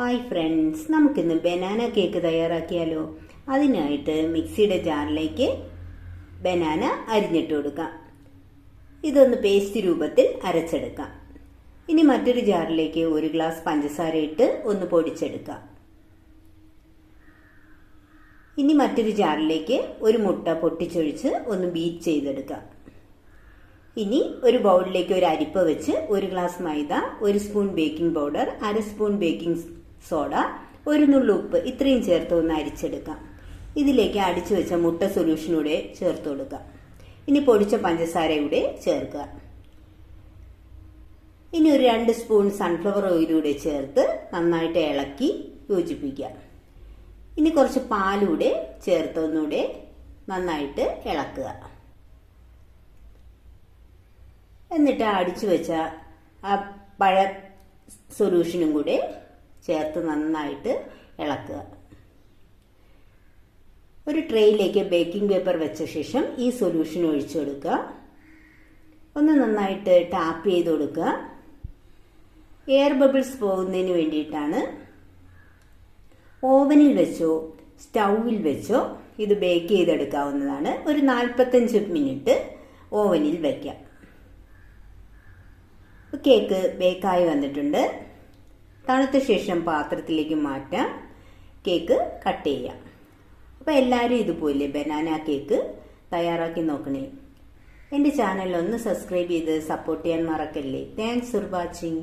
Hi friends നമുക്കിന്ന് banana cake തയ്യാറാക്കിയാലോ? അതിനായിട്ട് മിക്സിയുടെ ജാറിലേക്ക് ബനാന അരിഞ്ഞിട്ട് കൊടുക്കാം. ഇതൊന്ന് പേസ്റ്റ് രൂപത്തിൽ അരച്ചെടുക്കാം. ഇനി മറ്റൊരു ജാറിലേക്ക് ഒരു ഗ്ലാസ് പഞ്ചസാര ഇട്ട് ഒന്ന് പൊടിച്ചെടുക്കാം. ഇനി മറ്റൊരു ജാറിലേക്ക് ഒരു മുട്ട പൊട്ടിച്ചൊഴിച്ച് ഒന്ന് ബീറ്റ് ചെയ്തെടുക്കാം. ഇനി ഒരു ബൗളിലേക്ക് ഒരു അരിപ്പ വെച്ച് ഒരു ഗ്ലാസ് മൈദ ഒരു സ്പൂൺ ബേക്കിംഗ് പൗഡർ അര സ്പൂൺ ബേക്കിംഗ് സോഡ ഒരു നുള്ളു ഉപ്പ് ഇത്രയും ചേർത്ത് ഒന്ന് അരിച്ചെടുക്കാം. ഇതിലേക്ക് അടിച്ചു വെച്ച മുട്ട സൊല്യൂഷനൂടെ ചേർത്ത് കൊടുക്കാം. ഇനി പൊടിച്ച പഞ്ചസാരയൂടെ ചേർക്കുക. ഇനി ഒരു രണ്ട് സ്പൂൺ സൺഫ്ലവർ ഓയിലൂടെ ചേർത്ത് നന്നായിട്ട് ഇളക്കി യോജിപ്പിക്കുക. ഇനി കുറച്ച് പാലൂടെ ചേർത്ത് ഒന്നുകൂടെ നന്നായിട്ട് ഇളക്കുക. എന്നിട്ട് അടിച്ചു വെച്ച ആ പഴ സൊല്യൂഷനും കൂടെ ചേർത്ത് നന്നായിട്ട് ഇളക്കുക. ഒരു ട്രേയിലേക്ക് ബേക്കിംഗ് പേപ്പർ വെച്ച ശേഷം ഈ സൊല്യൂഷൻ ഒഴിച്ചു കൊടുക്കുക. ഒന്ന് നന്നായിട്ട് ടാപ്പ് ചെയ്ത് കൊടുക്കുക. എയർ ബബിൾസ് പോകുന്നതിന് വേണ്ടിയിട്ടാണ് ഓവനിൽ വെച്ചോ സ്റ്റൗവിൽ വെച്ചോ ഇത് ബേക്ക് ചെയ്തെടുക്കാവുന്നതാണ്. ഒരു നാൽപ്പത്തഞ്ച് മിനിറ്റ് ഓവനിൽ വയ്ക്കാം കേക്ക് ബേക്കായി വന്നിട്ടുണ്ട്. തണുത്ത ശേഷം പാത്രത്തിലേക്ക് മാറ്റാം. കേക്ക് കട്ട് ചെയ്യാം. അപ്പോൾ എല്ലാവരും ഇതുപോലെ ബനാന കേക്ക് തയ്യാറാക്കി നോക്കണേ. എന്റെ ചാനൽ ഒന്ന് സബ്സ്ക്രൈബ് ചെയ്ത് സപ്പോർട്ട് ചെയ്യാൻ മറക്കല്ലേ. Thanks for watching